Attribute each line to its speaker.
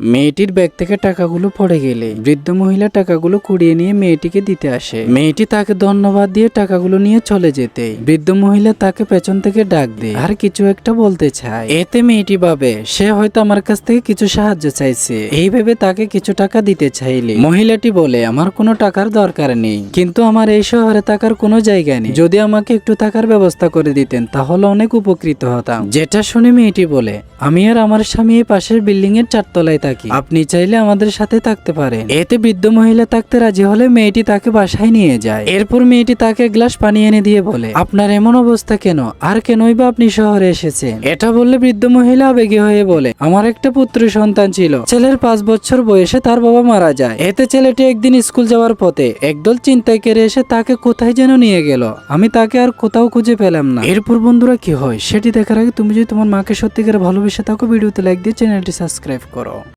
Speaker 1: মেয়েটির ব্যাগ থেকে টাকাগুলো পড়ে গেলে বৃদ্ধ মহিলা টাকাগুলো কুড়িয়ে নিয়ে মেয়েটিকে দিতে আসে। মেয়েটি তাকে ধন্যবাদ দিয়ে টাকাগুলো নিয়ে চলে যেতে। বৃদ্ধ মহিলা তাকে পেছন থেকে ডাক দেয়। আর কিছু একটা বলতে চায় এতে মেয়েটি ভাবে, সে হয়তো আমার কাছ থেকে কিছু সাহায্য চাইছে। এই ভেবে তাকে কিছু টাকা দিতে চাইলে মহিলাটি বলে, আমার কোনো টাকার দরকার নেই। কিন্তু আমার এই শহরে থাকার কোনো জায়গা নেই। যদি আমাকে একটু থাকার ব্যবস্থা করে দিতেন, তাহলে অনেক উপকৃত হতাম। যেটা শুনে মেয়েটি বলে, আমি আর আমার স্বামী পাশের বিল্ডিং এর চারতলায় থাকি আপনি চাইলে আমাদের সাথে থাকতে পারেন। এতে বৃদ্ধ মহিলা থাকতে রাজি হলে মেয়েটি তাকে বাসায় নিয়ে যায়। এরপর মেয়েটি তাকে গ্লাস পানি এনে দিয়ে বলে, আপনার এমন অবস্থা কেন? আর কেনই বা আপনি শহরে এসেছেন? এটা বললে বৃদ্ধ মহিলা আবেগী হয়ে বলে, আমার একটা পুত্র সন্তান ছিল। ছেলের পাঁচ বছর বয়সে তার বাবা মারা যায়। এতে ছেলেটি একদিন স্কুল যাওয়ার পথে একদল চিন্তায় কেড়ে এসে তাকে কোথায় যেন নিয়ে গেল। আমি তাকে আর কোথাও খুঁজে পেলাম না। এরপর বন্ধুরা কি হয়? সেটি দেখার আগে তুমি যদি তোমার মাকে সত্যিকার ভালোবেসে থাকো, ভিডিওতে লাইক দিয়ে চ্যানেলটি সাবস্ক্রাইব করো।